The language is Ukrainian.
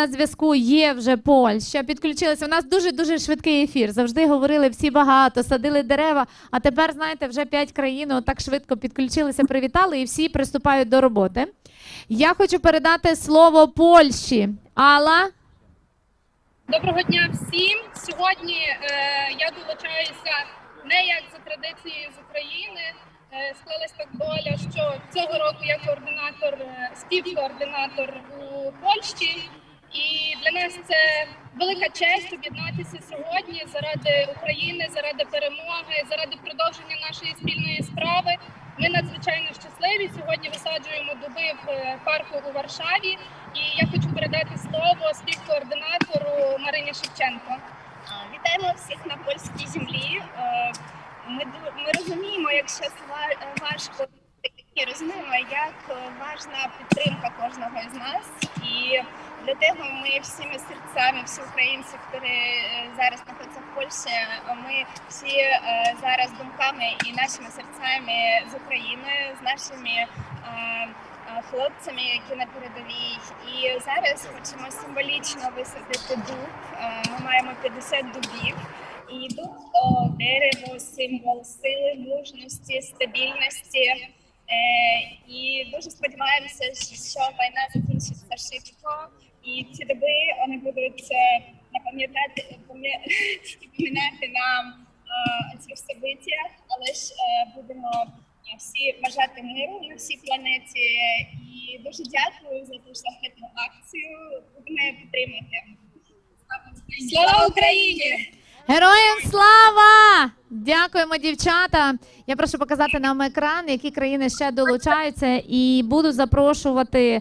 На зв'язку є вже Польща. Підключилися. У нас дуже дуже швидкий ефір. Завжди говорили всі багато, садили дерева. А тепер, знаєте, вже п'ять країн так швидко підключилися, привітали і всі приступають до роботи. Я хочу передати слово Польщі. Алла. Доброго дня всім. Сьогодні е, я долучаюся не як за традицією з України. Е, склалась так доля, що цього року я координатор, е, співкоординатор у Польщі. Нас це велика честь об'єднатися сьогодні заради України, заради перемоги, заради продовження нашої спільної справи. Ми надзвичайно щасливі. Сьогодні висаджуємо дуби в е, парку у Варшаві. І я хочу передати слово співкоординатору Марині Шевченко. Вітаємо всіх на польській землі. Е, Ми, ми розуміємо, як зараз важко і розуміємо, як е, важна підтримка кожного з нас. І для того ми всіми серцями, всі українці, які е, зараз знаходяться в Польщі, ми всі е, зараз думками і нашими серцями з України, з нашими е, хлопцями, які на передовій. І зараз хочемо символічно висадити дуб. Ми маємо 50 дубів. І дуб дерево, символ сили, мужності, стабільності. І дуже сподіваємося, що війна закінчиться і ці доби вони будуть е, напам'ятати пам'я- напоминати нам е, цих событиях, але ж е, будемо всі бажати миру на всій планеті. І дуже дякую за ту шляхетну акцію. Будемо її підтримати. Слава Україні! Героям слава! Дякуємо, дівчата. Я прошу показати нам екран, які країни ще долучаються, і буду запрошувати